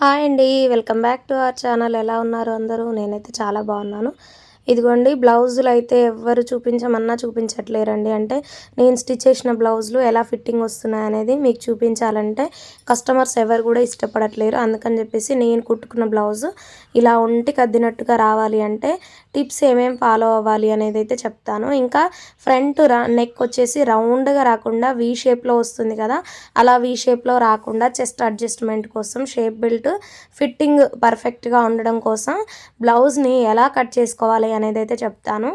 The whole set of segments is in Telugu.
హాయ్ అండి welcome back to our channel. ఎలా ఉన్నారు అందరూ? నేనైతే చాలా బాగున్నాను. ఇదిగోండి బ్లౌజులు అయితే ఎవ్వరు చూపించమన్నా చూపించట్లేరండి. అంటే నేను స్టిచ్ చేసిన బ్లౌజులు ఎలా ఫిట్టింగ్ వస్తున్నాయి అనేది మీకు చూపించాలంటే కస్టమర్స్ ఎవరు కూడా ఇష్టపడట్లేరు. అందుకని చెప్పేసి నేను కుట్టుకున్న బ్లౌజ్ ఇలా ఒంటికి అద్దినట్టుగా రావాలి అంటే టిప్స్ ఏమేమి ఫాలో అవ్వాలి అనేది అయితే చెప్తాను. ఇంకా ఫ్రంట్ నెక్ వచ్చేసి రౌండ్గా రాకుండా వీ షేప్లో వస్తుంది కదా అలా వీ షేప్లో రాకుండా చెస్ట్ అడ్జస్ట్మెంట్ కోసం షేప్ బెల్ట్ ఫిట్టింగ్ పర్ఫెక్ట్గా ఉండడం కోసం బ్లౌజ్ని ఎలా కట్ చేసుకోవాలి అనేది అయితే చెప్తాను.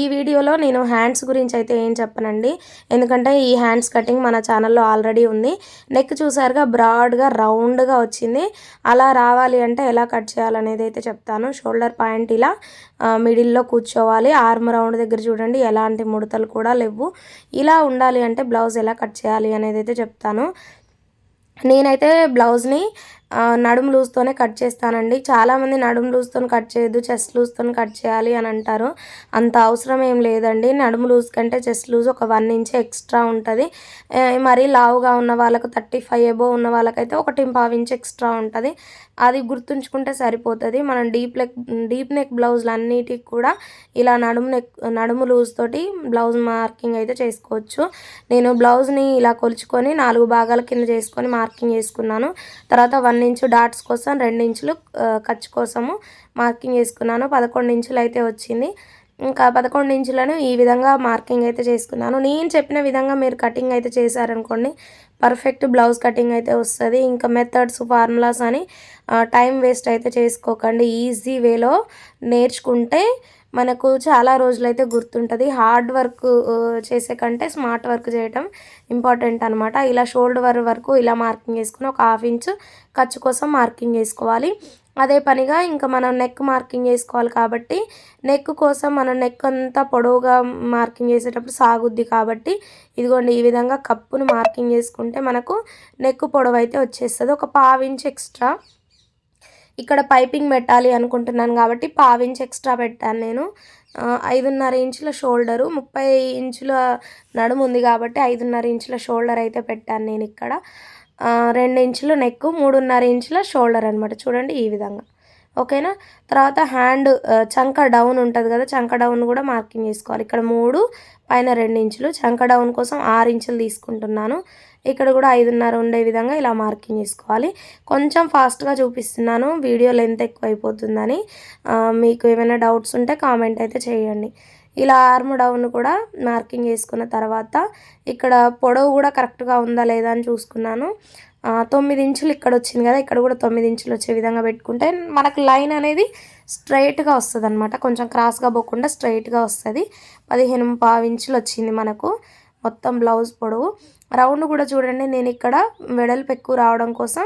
ఈ వీడియోలో నేను హ్యాండ్స్ గురించి అయితే ఏం చెప్పనండి. ఎందుకంటే ఈ హ్యాండ్స్ కటింగ్ మన ఛానల్లో ఆల్రెడీ ఉంది. నెక్ చూసారుగా బ్రాడ్గా రౌండ్గా వచ్చింది. అలా రావాలి అంటే ఎలా కట్ చేయాలనేది అయితే చెప్తాను. షోల్డర్ పాయింట్ ఇలా మిడిల్లో కూర్చోవాలి. ఆర్మ్ రౌండ్ దగ్గర చూడండి ఎలాంటి ముడతలు కూడా లేవు. ఇలా ఉండాలి అంటే బ్లౌజ్ ఎలా కట్ చేయాలి అనేది అయితే చెప్తాను. నేనైతే బ్లౌజ్ని నడుము లూజ్తోనే కట్ చేస్తానండి. చాలామంది నడుము లూజ్తో కట్ చేయొద్దు చెస్ట్ లూజ్తో కట్ చేయాలి అని అంటారు. అంత అవసరం ఏం లేదండి. నడుము లూజ్ కంటే చెస్ట్ లూజ్ ఒక వన్ ఇంచ్ ఎక్స్ట్రా ఉంటుంది. మరీ లావుగా ఉన్న వాళ్ళకు థర్టీ ఫైవ్ ఎబో ఉన్న వాళ్ళకైతే ఒకటి పావు ఇంచ్ ఎక్స్ట్రా ఉంటుంది. అది గుర్తుంచుకుంటే సరిపోతుంది. మనం డీప్ నెక్ డీప్ నెక్ బ్లౌజులు అన్నిటికి కూడా ఇలా నడుము నెక్ నడుము లూజ్ తోటి బ్లౌజ్ మార్కింగ్ అయితే చేసుకోవచ్చు. నేను బ్లౌజ్ని ఇలా కొలుచుకొని నాలుగు భాగాల కింద చేసుకొని మార్కింగ్ చేసుకున్నాను. తర్వాత వన్ ఇంచు డాట్స్ కోసం రెండు ఇంచులు ఖర్చు కోసము మార్కింగ్ చేసుకున్నాను. పదకొండు ఇంచులు అయితే వచ్చింది. ఇంకా పదకొండు ఇంచులను ఈ విధంగా మార్కింగ్ అయితే చేసుకున్నాను. నేను చెప్పిన విధంగా మీరు కటింగ్ అయితే చేశారనుకోండి పర్ఫెక్ట్ బ్లౌజ్ కటింగ్ అయితే వస్తుంది. ఇంకా మెథడ్స్ ఫార్ములాస్ అని టైం వేస్ట్ అయితే చేసుకోకండి. ఈజీ వేలో నేర్చుకుంటే మనకు చాలా రోజులైతే గుర్తుంటుంది. హార్డ్ వర్క్ చేసే కంటే స్మార్ట్ వర్క్ చేయటం ఇంపార్టెంట్ అనమాట ఇలా షోల్డర్ వరకు ఇలా మార్కింగ్ వేసుకుని ఒక హాఫ్ ఇంచ్ ఖర్చు కోసం మార్కింగ్ వేసుకోవాలి. అదే పనిగా ఇంకా మనం నెక్ మార్కింగ్ చేసుకోవాలి కాబట్టి నెక్ కోసం మనం నెక్ అంతా పొడవుగా మార్కింగ్ చేసేటప్పుడు సాగుద్ది కాబట్టి ఇదిగోండి ఈ విధంగా కప్పును మార్కింగ్ చేసుకుంటే మనకు నెక్ పొడవు అయితే వచ్చేస్తుంది. ఒక పావించ్ ఎక్స్ట్రా ఇక్కడ పైపింగ్ పెట్టాలి అనుకుంటున్నాను కాబట్టి పావించ్ ఎక్స్ట్రా పెట్టాను నేను. ఐదున్నర ఇంచుల షోల్డరు ముప్పై ఇంచుల నడుము ఉంది కాబట్టి ఐదున్నర ఇంచుల షోల్డర్ అయితే పెట్టాను నేను ఇక్కడ. రెండు ఇంచులు నెక్ మూడున్నర ఇంచుల షోల్డర్ అనమాట చూడండి ఈ విధంగా. ఓకేనా? తర్వాత హ్యాండ్ చంక డౌన్ ఉంటుంది కదా చంక డౌన్ కూడా మార్కింగ్ చేసుకోవాలి. ఇక్కడ మూడు పైన రెండు ఇంచులు. చంక డౌన్ కోసం ఆరు ఇంచులు తీసుకుంటున్నాను. ఇక్కడ కూడా ఐదున్నర ఉండే విధంగా ఇలా మార్కింగ్ చేసుకోవాలి. కొంచెం ఫాస్ట్గా చూపిస్తున్నాను. వీడియో లెంత్ ఎక్కువ అయిపోతుందని మీకు ఏమైనా డౌట్స్ ఉంటే కామెంట్ అయితే చేయండి. ఇలా ఆర్మ్ డౌన్ కూడా మార్కింగ్ చేసుకున్న తర్వాత ఇక్కడ పొడవు కూడా కరెక్ట్గా ఉందా లేదా అని చూసుకున్నాను. తొమ్మిది ఇంచులు ఇక్కడ వచ్చింది కదా ఇక్కడ కూడా తొమ్మిది ఇంచులు వచ్చే విధంగా పెట్టుకుంటే మనకు లైన్ అనేది స్ట్రైట్గా వస్తుంది అనమాట కొంచెం క్రాస్గా పోకుండా స్ట్రైట్గా వస్తుంది. పదిహేను పావు ఇంచులు వచ్చింది మనకు. మొత్తం బ్లౌజ్ పొడవు. రౌండ్ కూడా చూడండి నేను ఇక్కడ వెడల్పు ఎక్కువ రావడం కోసం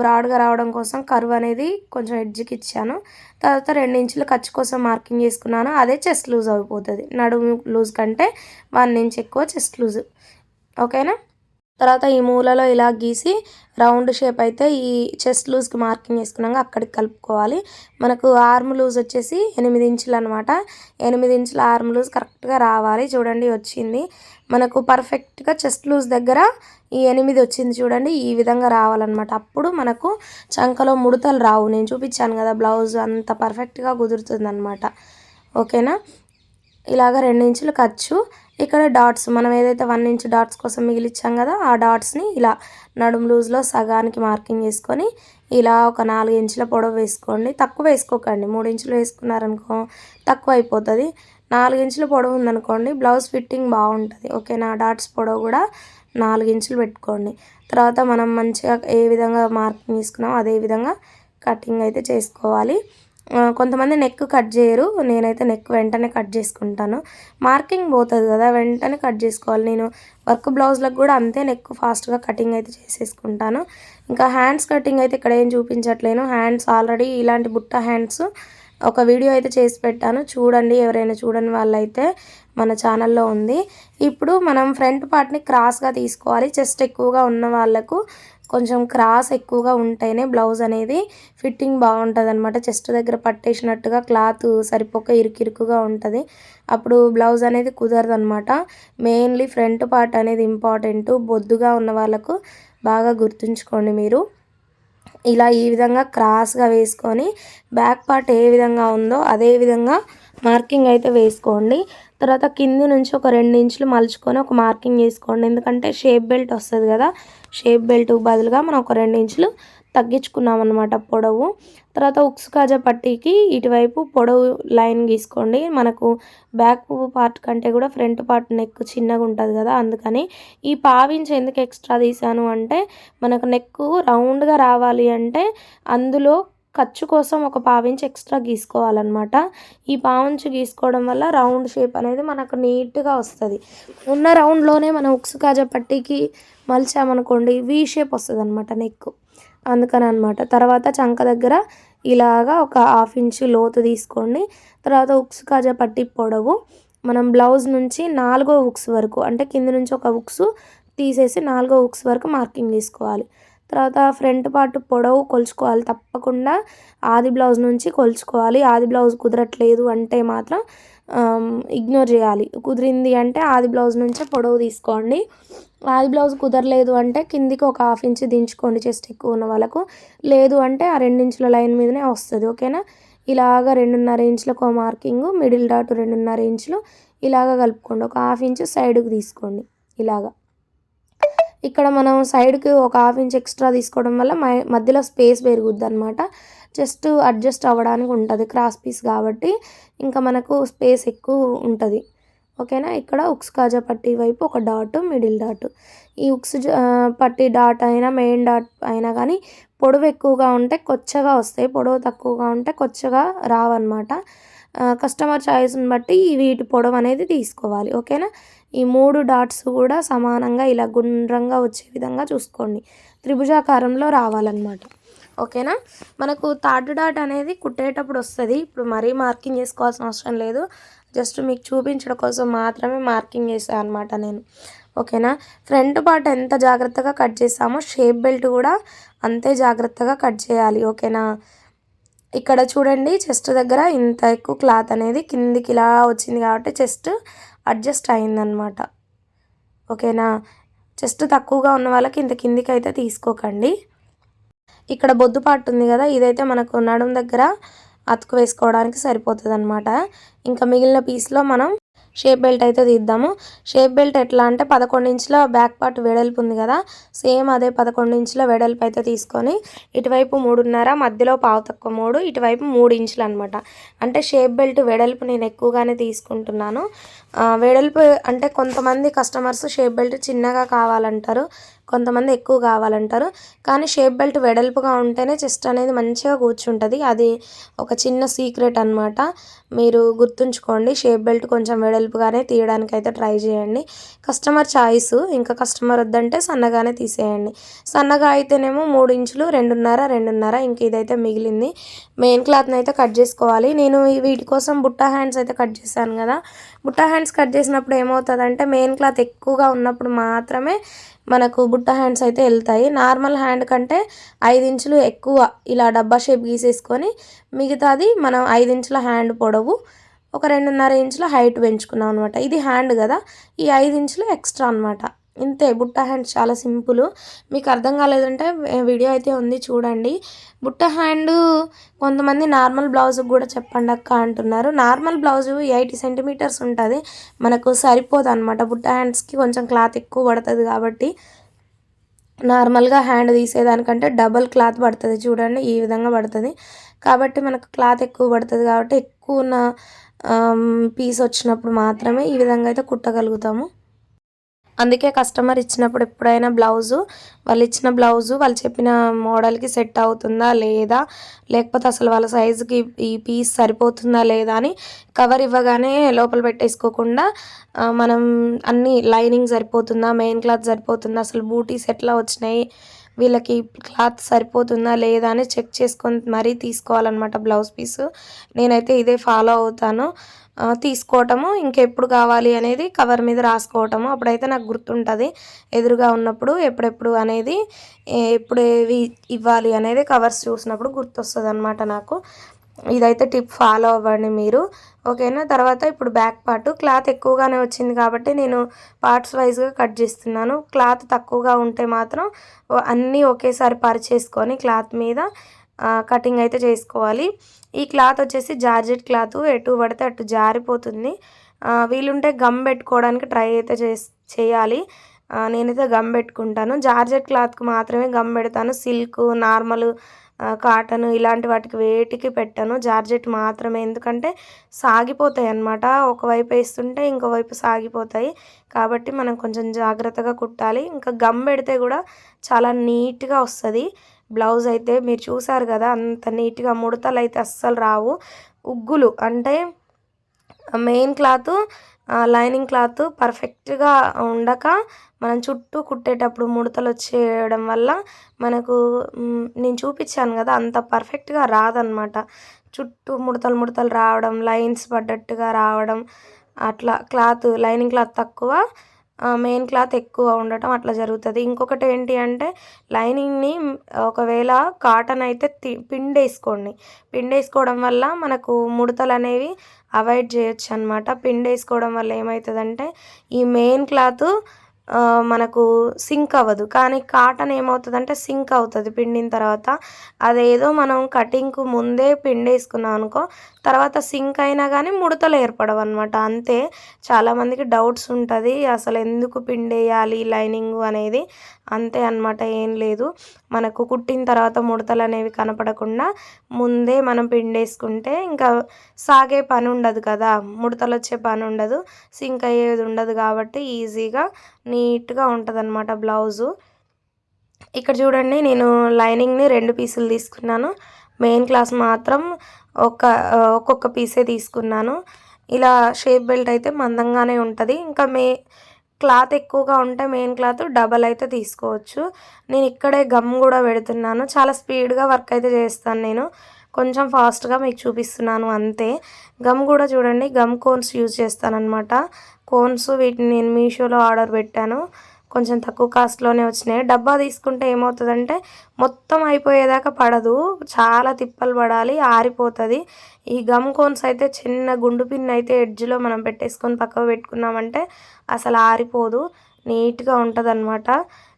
బ్రాడ్గా రావడం కోసం కర్వ్ అనేది కొంచెం ఎడ్జ్కి ఇచ్చాను. తర్వాత రెండు ఇంచులు ఖర్చు కోసం మార్కింగ్ చేసుకున్నాను. అదే చెస్ట్ లూజ్ అయిపోతుంది. నడుము లూజ్ కంటే వన్ ఇంచ్ ఎక్కువ చెస్ట్ లూజ్. ఓకేనా? తర్వాత ఈ మూలలో ఇలా గీసి రౌండ్ షేప్ అయితే ఈ చెస్ట్ లూజ్కి మార్కింగ్ వేసుకున్నాక అక్కడికి కలుపుకోవాలి. మనకు ఆర్మ్ లూజ్ వచ్చేసి ఎనిమిది ఇంచులు అనమాట ఎనిమిది ఇంచుల ఆర్మ్ లూజ్ కరెక్ట్గా రావాలి. చూడండి వచ్చింది. మనకు పర్ఫెక్ట్గా చెస్ట్ లూజ్ దగ్గర ఈ ఎనిమిది వచ్చింది చూడండి. ఈ విధంగా రావాలన్నమాట. అప్పుడు మనకు చంకలో ముడతలు రావు. నేను చూపించాను కదా బ్లౌజ్ అంత పర్ఫెక్ట్గా కుదురుతుంది అనమాట ఓకేనా? ఇలాగ రెండు ఇంచులు ఖర్చు. ఇక్కడ డాట్స్ మనం ఏదైతే వన్ ఇంచ్ డాట్స్ కోసం మిగిలిచ్చాం కదా ఆ డాట్స్ని ఇలా నడుము లూజ్లో సగానికి మార్కింగ్ చేసుకొని ఇలా ఒక నాలుగు ఇంచుల పొడవు వేసుకోండి. తక్కువ వేసుకోకండి. మూడు ఇంచులు వేసుకున్నారనుకో తక్కువ అయిపోతుంది. నాలుగు ఇంచుల పొడవు ఉందనుకోండి బ్లౌజ్ ఫిట్టింగ్ బాగుంటుంది. ఓకేనా డాట్స్ పొడవు కూడా నాలుగు ఇంచులు పెట్టుకోండి. తర్వాత మనం మంచిగా ఏ విధంగా మార్కింగ్ తీసుకున్నామో అదే విధంగా కటింగ్ అయితే చేసుకోవాలి. కొంతమంది నెక్ కట్ చేయరు. నేనైతే నెక్ వెంటనే కట్ చేసుకుంటాను. మార్కింగ్ పోతుంది కదా వెంటనే కట్ చేసుకోవాలి. నేను వర్క్ బ్లౌజ్లకు కూడా అంతే నెక్ ఫాస్ట్గా కటింగ్ అయితే చేసేసుకుంటాను. ఇంకా హ్యాండ్స్ కటింగ్ అయితే ఇక్కడ ఏం చూపించట్లేను. హ్యాండ్స్ ఆల్రెడీ ఇలాంటి బుట్ట హ్యాండ్స్ ఒక వీడియో అయితే చేసి పెట్టాను. చూడండి ఎవరైనా చూడని వాళ్ళైతే మన ఛానల్లో ఉంది. ఇప్పుడు మనం ఫ్రంట్ పార్ట్ని క్రాస్గా తీసుకోవాలి. చెస్ట్ ఎక్కువగా ఉన్న వాళ్ళకు కొంచెం క్రాస్ ఎక్కువగా ఉంటేనే బ్లౌజ్ అనేది ఫిట్టింగ్ బాగుంటుంది అనమాట చెస్ట్ దగ్గర పట్టేసినట్టుగా క్లాత్ సరిపోక ఇరుకిరుకుగా ఉంటుంది. అప్పుడు బ్లౌజ్ అనేది కుదరదు అనమాట మెయిన్లీ ఫ్రంట్ పార్ట్ అనేది ఇంపార్టెంట్. బొద్దుగా ఉన్న వాళ్ళకు బాగా గుర్తుంచుకోండి మీరు. ఇలా ఈ విధంగా క్రాస్గా వేసుకొని బ్యాక్ పార్ట్ ఏ విధంగా ఉందో అదే విధంగా మార్కింగ్ అయితే వేసుకోండి. తర్వాత కింది నుంచి ఒక రెండు ఇంచులు మలుచుకొని ఒక మార్కింగ్ వేసుకోండి. ఎందుకంటే షేప్ బెల్ట్ వస్తుంది కదా షేప్ బెల్ట్ బదులుగా మనం ఒక రెండు ఇంచులు తగ్గించుకున్నాం అనమాట పొడవు. తర్వాత ఉక్స్ కాజా పట్టీకి ఇటువైపు పొడవు లైన్ గీసుకోండి. మనకు బ్యాక్ పార్ట్ కంటే కూడా ఫ్రంట్ పార్ట్ నెక్ చిన్నగా ఉంటుంది కదా అందుకని ఈ పావించి ఎందుకు ఎక్స్ట్రా తీసాను అంటే మనకు నెక్ రౌండ్గా రావాలి అంటే అందులో ఖర్చు కోసం ఒక పావించి ఎక్స్ట్రా గీసుకోవాలన్నమాట. ఈ పావించి గీసుకోవడం వల్ల రౌండ్ షేప్ అనేది మనకు నీట్గా వస్తుంది. ఉన్న రౌండ్లోనే మనం ఉక్స్ కాజా పట్టీకి మలిచామనుకోండి వీ షేప్ వస్తుంది అనమాట నెక్ అందుకని అనమాట తర్వాత చంక దగ్గర ఇలాగా ఒక హాఫ్ ఇంచ్ లోతు తీసుకోండి. తర్వాత ఉక్స్ కాజా పట్టి పొడవు మనం బ్లౌజ్ నుంచి నాలుగో ఉక్స్ వరకు అంటే కింద నుంచి ఒక ఉక్స్ తీసేసి నాలుగో ఉక్స్ వరకు మార్కింగ్ తీసుకోవాలి. తర్వాత ఫ్రంట్ పార్ట్ పొడవు కొలుచుకోవాలి. తప్పకుండా ఆది బ్లౌజ్ నుంచి కొలుచుకోవాలి. ఆది బ్లౌజ్ కుదరట్లేదు అంటే మాత్రం ఇగ్నోర్ చేయాలి. కుదిరింది అంటే ఆది బ్లౌజ్ నుంచే పొడవు తీసుకోండి. ఆది బ్లౌజ్ కుదరలేదు అంటే కిందికి ఒక హాఫ్ ఇంచ్ దించుకోండి చెస్ట్ ఎక్కువ ఉన్న వాళ్ళకు. లేదు అంటే ఆ రెండించుల లైన్ మీదనే వస్తుంది ఓకేనా? ఇలాగ రెండున్నర ఇంచులకు మార్కింగ్ మిడిల్ డాట్ రెండున్నర ఇంచులు ఇలాగ కలుపుకోండి. ఒక హాఫ్ ఇంచ్ సైడ్కి తీసుకోండి. ఇలాగా. ఇక్కడ మనం సైడ్కి ఒక హాఫ్ ఇంచ్ ఎక్స్ట్రా తీసుకోవడం వల్ల మధ్యలో స్పేస్ పెరుగుద్ది అనమాట జస్ట్ అడ్జస్ట్ అవ్వడానికి ఉంటుంది క్రాస్ పీస్ కాబట్టి ఇంకా మనకు స్పేస్ ఎక్కువ ఉంటుంది. ఓకేనా? ఇక్కడ ఉక్స్ కాజా పట్టి వైపు ఒక డాట్ మిడిల్ డాట్. ఈ ఉక్స్ పట్టి డాట్ అయినా మెయిన్ డాట్ అయినా కానీ పొడవు ఎక్కువగా ఉంటే కొచ్చగా వస్తాయి. పొడవు తక్కువగా ఉంటే కొచ్చగా రావన్నమాట. కస్టమర్ చాయిస్ని బట్టి వీటి పొడవు అనేది తీసుకోవాలి ఓకేనా? ఈ మూడు డాట్స్ కూడా సమానంగా ఇలా గుండ్రంగా వచ్చే విధంగా చూసుకోండి. త్రిభుజాకారంలో రావాలన్నమాట ఓకేనా? మనకు థర్డ్ డాట్ అనేది కుట్టేటప్పుడు వస్తుంది. ఇప్పుడు మరీ మార్కింగ్ చేసుకోవాల్సిన అవసరం లేదు. జస్ట్ మీకు చూపించడం కోసం మాత్రమే మార్కింగ్ చేశాను అనమాట నేను ఓకేనా? ఫ్రంట్ పార్ట్ ఎంత జాగ్రత్తగా కట్ చేసామో షేప్ బెల్ట్ కూడా అంతే జాగ్రత్తగా కట్ చేయాలి ఓకేనా? ఇక్కడ చూడండి చెస్ట్ దగ్గర ఇంత ఎక్కువ క్లాత్ అనేది కిందికి ఇలా వచ్చింది కాబట్టి చెస్ట్ అడ్జస్ట్ అయిందనమాట ఓకేనా? చెస్ట్ తక్కువగా ఉన్న వాళ్ళకి ఇంత కిందికి అయితే తీసుకోకండి. ఇక్కడ బొద్దు పాటు ఉంది కదా ఇదైతే మనకు నడుం దగ్గర అతుకు వేసుకోవడానికి సరిపోతుంది అనమాట ఇంకా మిగిలిన పీస్లో మనం షేప్ బెల్ట్ అయితే తీద్దాము. షేప్ బెల్ట్ ఎట్లా అంటే పదకొండు ఇంచుల బ్యాక్ పార్ట్ వెడల్పు ఉంది కదా సేమ్ అదే పదకొండు ఇంచుల వెడల్పు అయితే తీసుకొని ఇటువైపు మూడున్నర మధ్యలో పావు తక్కువ మూడు ఇటువైపు మూడు ఇంచులు అనమాట అంటే షేప్ బెల్ట్ వెడల్పు నేను ఎక్కువగానే తీసుకుంటున్నాను. వెడల్పు అంటే కొంతమంది కస్టమర్స్ షేప్ బెల్ట్ చిన్నగా కావాలంటారు. కొంతమంది ఎక్కువ కావాలంటారు. కానీ షేప్ బెల్ట్ వెడల్పుగా ఉంటేనే చెస్ట్ అనేది మంచిగా కూర్చుంటుంది. అది ఒక చిన్న సీక్రెట్ అనమాట మీరు గుర్తుంచుకోండి షేప్ బెల్ట్ కొంచెం వెడల్పుగానే తీయడానికి అయితే ట్రై చేయండి. కస్టమర్ చాయిస్ ఇంకా కస్టమర్ వద్దంటే సన్నగానే తీసేయండి. సన్నగా అయితేనేమో మూడు ఇంచులు రెండున్నర రెండున్నర ఇంక ఇదైతే మిగిలింది. మెయిన్ క్లాత్ని అయితే కట్ చేసుకోవాలి. నేను వీటి కోసం బుట్టా హ్యాండ్స్ అయితే కట్ చేశాను కదా. బుట్ట హ్యాండ్స్ కట్ చేసినప్పుడు ఏమవుతుందంటే మెయిన్ క్లాత్ ఎక్కువగా ఉన్నప్పుడు మాత్రమే మనకు బుట్ట హ్యాండ్స్ అయితే వెళ్తాయి. నార్మల్ హ్యాండ్ కంటే ఐదు ఇంచులు ఎక్కువ ఇలా డబ్బా షేప్ గీసేసుకొని మిగతాది మనం ఐదు ఇంచుల హ్యాండ్ పొడవు ఒక రెండున్నర ఇంచుల హైట్ పెంచుకున్నాం అనమాట ఇది హ్యాండ్ కదా ఈ ఐదు ఇంచులు ఎక్స్ట్రా అనమాట ఇంతే బుట్ట హ్యాండ్స్ చాలా సింపుల్. మీకు అర్థం కాలేదంటే వీడియో అయితే ఉంది చూడండి. బుట్ట హ్యాండ్ కొంతమంది నార్మల్ బ్లౌజ్ కూడా చెప్పండి అక్క అంటున్నారు. నార్మల్ బ్లౌజు ఎయిటీ సెంటీమీటర్స్ ఉంటుంది. మనకు సరిపోదు అనమాట బుట్ట హ్యాండ్స్కి కొంచెం క్లాత్ ఎక్కువ పడుతుంది కాబట్టి నార్మల్గా హ్యాండ్ తీసేదానికంటే డబల్ క్లాత్ పడుతుంది చూడండి. ఈ విధంగా పడుతుంది. కాబట్టి మనకు క్లాత్ ఎక్కువ పడుతుంది కాబట్టి ఎక్కువ ఉన్న పీస్ వచ్చినప్పుడు మాత్రమే ఈ విధంగా అయితే కుట్టగలుగుతాము. అందుకే కస్టమర్ ఇచ్చినప్పుడు ఎప్పుడైనా బ్లౌజు వాళ్ళు ఇచ్చిన బ్లౌజు వాళ్ళు చెప్పిన మోడల్కి సెట్ అవుతుందా లేదా లేకపోతే అసలు వాళ్ళ సైజుకి ఈ పీస్ సరిపోతుందా లేదా అని కవర్ ఇవ్వగానే లోపల పెట్టేసుకోకుండా మనం అన్ని లైనింగ్ సరిపోతుందా మెయిన్ క్లాత్ సరిపోతుందా అసలు బూటీస్ ఎట్లా వచ్చినాయి వీళ్ళకి క్లాత్ సరిపోతుందా లేదా అని చెక్ చేసుకొని మరీ తీసుకోవాలన్నమాట బ్లౌజ్ పీస్. నేనైతే ఇదే ఫాలో అవుతాను. తీసుకోవటము ఇంకెప్పుడు కావాలి అనేది కవర్ మీద రాసుకోవటము అప్పుడైతే నాకు గుర్తుంటుంది. ఎదురుగా ఉన్నప్పుడు ఎప్పుడెప్పుడు అనేది ఎప్పుడు ఏవి ఇవ్వాలి అనేది కవర్స్ చూసినప్పుడు గుర్తొస్తుంది అనమాట నాకు. ఇదైతే టిప్ ఫాలో అవ్వండి మీరు. ఓకేనా? తర్వాత ఇప్పుడు బ్యాక్ పార్ట్. క్లాత్ ఎక్కువగానే వచ్చింది కాబట్టి నేను పార్ట్స్ వైజ్గా కట్ చేస్తున్నాను. క్లాత్ తక్కువగా ఉంటే మాత్రం అన్నీ ఒకేసారి పరిచేసుకొని క్లాత్ మీద కటింగ్ అయితే చేసుకోవాలి. ఈ క్లాత్ వచ్చేసి జార్జెట్ క్లాత్ ఎటు పడితే అటు జారిపోతుంది. వీలుంటే గమ్ పెట్టుకోవడానికి ట్రై అయితే చేయాలి. నేనైతే గమ్ పెట్టుకుంటాను. జార్జెట్ క్లాత్కి మాత్రమే గమ్ పెడతాను. సిల్క్ నార్మల్ కాటన్ ఇలాంటి వాటికి వేటికి పెట్టాను. జార్జెట్ మాత్రమే. ఎందుకంటే సాగిపోతాయి అన్నమాట. ఒకవైపు వేస్తుంటే ఇంకోవైపు సాగిపోతాయి. కాబట్టి మనం కొంచెం జాగ్రత్తగా కుట్టాలి. ఇంకా గమ్ పెడితే కూడా చాలా నీట్గా వస్తుంది. బ్లౌజ్ అయితే మీరు చూసారు కదా అంత నీట్గా ముడతలు అయితే అస్సలు రావు. ఉగ్గులు అంటే మెయిన్ క్లాత్ లైనింగ్ క్లాత్ పర్ఫెక్ట్గా ఉండక మనం చుట్టూ కుట్టేటప్పుడు ముడతలు వచ్చేయడం వల్ల మనకు నేను చూపించాను కదా అంత పర్ఫెక్ట్గా రాదనమాట. చుట్టూ ముడతలు ముడతలు రావడం లైన్స్ పడ్డట్టుగా రావడం అట్లా క్లాత్ లైనింగ్ క్లాత్ తక్కువ. మెయిన్ క్లాత్ ఎక్కువ ఉండటం అట్లా జరుగుతుంది. ఇంకొకటి ఏంటి అంటే లైనింగ్ని ఒకవేళ కాటన్ అయితే పిండేసుకోండి పిండేసుకోవడం వల్ల మనకు ముడతలు అనేవి అవాయిడ్ చేయొచ్చు అనమాట పిండేసుకోవడం వల్ల ఏమవుతుందంటే ఈ మెయిన్ క్లాత్ మనకు సింక్ అవ్వదు. కానీ కాటన్ ఏమవుతుందంటే సింక్ అవుతుంది. పిండిన తర్వాత అదేదో మనం కటింగ్కు ముందే పిండేసుకున్నాం అనుకో తర్వాత సింక్ అయినా కానీ ముడతలు ఏర్పడవు అనమాట అంతే చాలామందికి డౌట్స్ ఉంటుంది అసలు ఎందుకు పిండేయాలి లైనింగ్ అనేది అంతే అనమాట ఏం లేదు. మనకు కుట్టిన తర్వాత ముడతలు అనేవి కనపడకుండా ముందే మనం పిండేసుకుంటే ఇంకా సాగే పని ఉండదు కదా. ముడతలు వచ్చే పని ఉండదు సింక్ అయ్యేది ఉండదు కాబట్టి ఈజీగా నీట్గా ఉంటుంది అనమాట బ్లౌజు. ఇక్కడ చూడండి నేను లైనింగ్ని రెండు పీసులు తీసుకున్నాను. మెయిన్ క్లాస్ మాత్రం ఒక ఒక్కొక్క పీసే తీసుకున్నాను. ఇలా షేప్ బెల్ట్ అయితే మందంగానే ఉంటుంది. ఇంకా మే క్లాత్ ఎక్కువగా ఉంటే మెయిన్ క్లాత్ డబల్ అయితే తీసుకోవచ్చు. నేను ఇక్కడే గమ్ కూడా పెడుతున్నాను. చాలా స్పీడ్గా వర్క్ అయితే చేస్తాను నేను. కొంచెం ఫాస్ట్గా మీకు చూపిస్తున్నాను అంతే. గమ్ కూడా చూడండి. గమ్ కోన్స్ యూజ్ చేస్తానన్నమాట. కోన్స్ వీటిని నేను మీషోలో ఆర్డర్ పెట్టాను. కొంచెం తక్కువ కాస్ట్లోనే వచ్చినాయి. డబ్బా తీసుకుంటే ఏమవుతుందంటే మొత్తం అయిపోయేదాకా పడదు. చాలా తిప్పలు పడాలి ఆరిపోతుంది. ఈ గమ్ కోన్స్ అయితే చిన్న గుండు పిన్ అయితే ఎడ్జ్లో మనం పెట్టేసుకొని పక్కకు పెట్టుకున్నామంటే అసలు ఆరిపోదు. నీట్గా ఉంటుంది అనమాట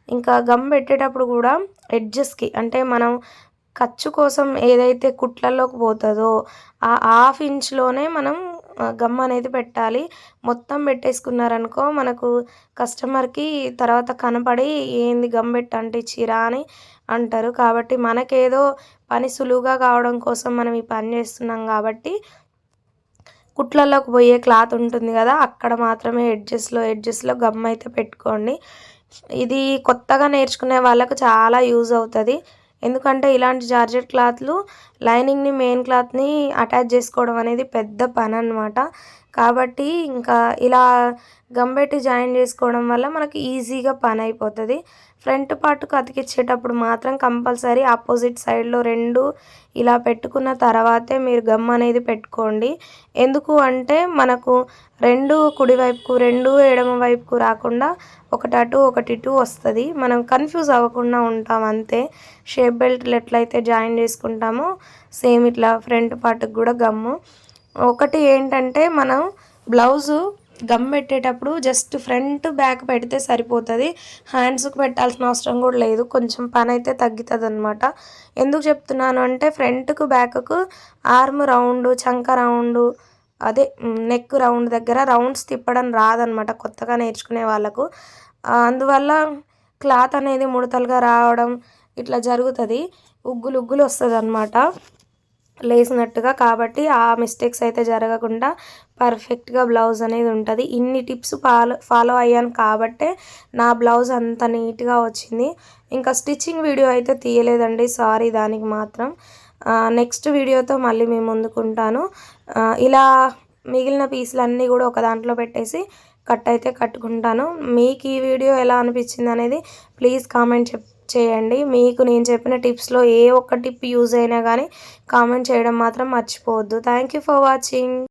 ఇంకా గమ్ పెట్టేటప్పుడు కూడా ఎడ్జెస్కి అంటే మనం ఖర్చు కోసం ఏదైతే కుట్లలోకి పోతుందో ఆ హాఫ్ ఇంచ్లోనే మనం గమ్ అనేది పెట్టాలి. మొత్తం పెట్టేసుకున్నారనుకో మనకు కస్టమర్కి తర్వాత కనపడి ఏంది గమ్ పెట్టి అంటించిరా అని అంటారు. కాబట్టి మనకేదో పని సులువుగా కావడం కోసం మనం ఈ పని చేస్తున్నాం కాబట్టి కుట్లలోకి పోయే క్లాత్ ఉంటుంది కదా అక్కడ మాత్రమే ఎడ్జెస్లో ఎడ్జెస్లో గమ్ అయితే పెట్టుకోండి. ఇది కొత్తగా నేర్చుకునే వాళ్ళకు చాలా యూజ్ అవుతుంది. ఎందుకంటే ఇలాంటి జార్జెట్ క్లాత్లు లైనింగ్ని మెయిన్ క్లాత్ని అటాచ్ చేసుకోవడం అనేది పెద్ద పని అనమాట కాబట్టి ఇంకా ఇలా గంబెట్టి జాయిన్ చేసుకోవడం వల్ల మనకి ఈజీగా పని అయిపోతుంది. ఫ్రంట్ పార్ట్కు అతికిచ్చేటప్పుడు మాత్రం కంపల్సరీ ఆపోజిట్ సైడ్లో రెండు ఇలా పెట్టుకున్న తర్వాతే మీరు గమ్ అనేది పెట్టుకోండి. ఎందుకు అంటే మనకు రెండు కుడివైపుకు రెండు ఎడమ వైపుకు రాకుండా ఒకటి అటు ఒకటి ఇటు వస్తుంది. మనం కన్ఫ్యూజ్ అవ్వకుండా ఉంటాం అంతే. షేప్ బెల్ట్లు ఎట్లయితే జాయిన్ చేసుకుంటామో సేమ్ ఇట్లా ఫ్రంట్ పార్ట్కి కూడా గమ్ము. ఒకటి ఏంటంటే మనం బ్లౌజు గమ్ పెట్టేటప్పుడు జస్ట్ ఫ్రంట్ బ్యాక్ పెడితే సరిపోతుంది. హ్యాండ్స్కి పెట్టాల్సిన అవసరం కూడా లేదు. కొంచెం పని అయితే తగ్గుతుంది అనమాట ఎందుకు చెప్తున్నాను అంటే ఫ్రంట్కు బ్యాక్కు ఆర్మ్ రౌండ్ చంక రౌండ్ అదే నెక్ రౌండ్ దగ్గర రౌండ్స్ తిప్పడం రాదనమాట కొత్తగా నేర్చుకునే వాళ్ళకు. అందువల్ల క్లాత్ అనేది ముడతలుగా రావడం ఇట్లా జరుగుతుంది. ఉగ్గులు ఉగ్గులు వస్తుంది అనమాట లేసినట్టుగా కాబట్టి ఆ మిస్టేక్స్ అయితే జరగకుండా పర్ఫెక్ట్గా బ్లౌజ్ అనేది ఉంటుంది. ఇన్ని టిప్స్ ఫాలో ఫాలో అయ్యాను కాబట్టే నా బ్లౌజ్ అంత నీట్గా వచ్చింది. ఇంకా స్టిచ్చింగ్ వీడియో అయితే తీయలేదండి. సారీ దానికి మాత్రం. నెక్స్ట్ వీడియోతో మళ్ళీ మేము ముందుకుంటాను. ఇలా మిగిలిన పీసులన్నీ కూడా ఒక దాంట్లో పెట్టేసి కట్ అయితే కట్టుకుంటాను. మీకు ఈ వీడియో ఎలా అనిపించింది అనేది ప్లీజ్ కామెంట్ చెప్ చేయండి. మీకు నేను చెప్పిన టిప్స్లో ఏ ఒక్క టిప్ యూజ్ అయినా కానీ కామెంట్ చేయడం మాత్రం మర్చిపోవద్దు. Thank you for watching.